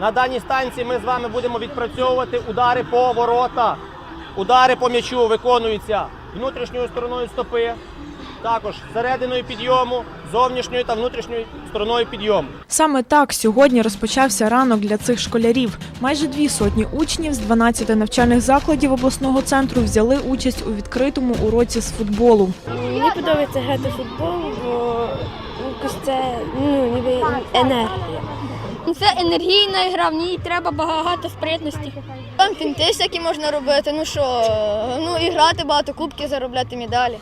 На даній станції ми з вами будемо відпрацьовувати удари по воротах. Удари по м'ячу виконуються внутрішньою стороною стопи, також серединою підйому, зовнішньою та внутрішньою стороною підйому. Саме так сьогодні розпочався ранок для цих школярів. Майже дві сотні учнів з 12 навчальних закладів обласного центру взяли участь у відкритому уроці з футболу. Мені подобається грати в футбол, бо ну, це ну, ніби енергія. Ну, Це енергійна гра, в ній треба багато спритності. Там фінти всякі можна робити, ну що, ну і грати багато кубки, заробляти медалі.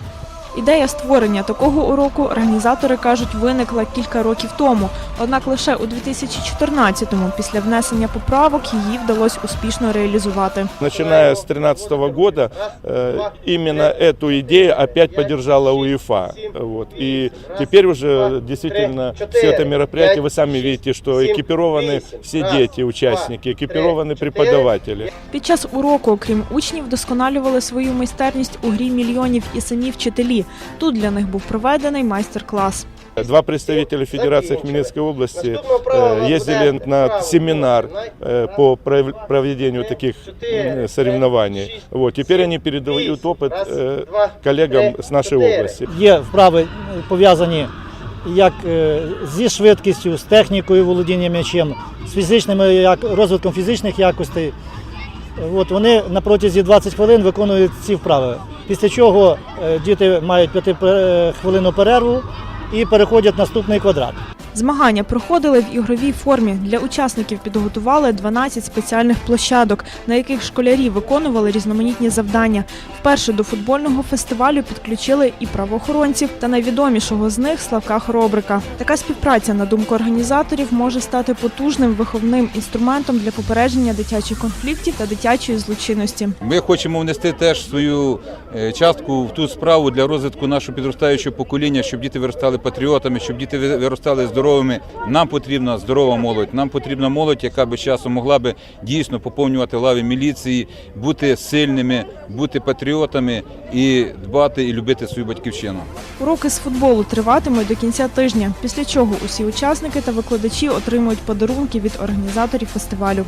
Ідея створення такого уроку організатори кажуть виникла кілька років тому. Однак лише у 2014-му, після внесення поправок, її вдалося успішно реалізувати. Начиная с 2013 года э, именно эту идею опять поддержала УЕФА. Вот. И теперь уже действительно все это мероприятие, вы сами видите, что экипированы все дети, участники, экипированы преподаватели. Під час уроку, окрім учнів, вдосконалювали свою майстерність у грі мільйонів і самі вчителі. Тут для них був проведений майстер-клас. Два представителя Федерации Хмельницкой области э, ездили на семинар э, по пров- проведению таких м, соревнований. Вот. Теперь они передают опыт э, коллегам с нашей области. Є вправи е, пов'язані як е, зі швидкістю, з технікою володіння м'ячем, з фізичними як розвитком фізичних якостей. От вони на протязі 20 хвилин виконують ці вправи. Після чого е, діти мають 5 хвилину перерву і переходять наступний квадрат. Змагання проходили в ігровій формі. Для учасників підготували 12 спеціальних площадок, на яких школярі виконували різноманітні завдання. Вперше до футбольного фестивалю підключили і правоохоронців, та найвідомішого з них Славка Хоробрика. Така співпраця, на думку організаторів, може стати потужним виховним інструментом для попередження дитячих конфліктів та дитячої злочинності. Ми хочемо внести теж свою е, частку в ту справу для розвитку нашого підростаючого покоління, щоб діти виростали патріотами, щоб діти ви- виростали здоровими. Нам потрібна здорова молодь. Нам потрібна молодь, яка би часом могла би дійсно поповнювати лави міліції, бути сильними, бути патріотами і дбати і любити свою батьківщину. Уроки з футболу триватимуть до кінця тижня, після чого усі учасники та викладачі отримують подарунки від організаторів фестивалю.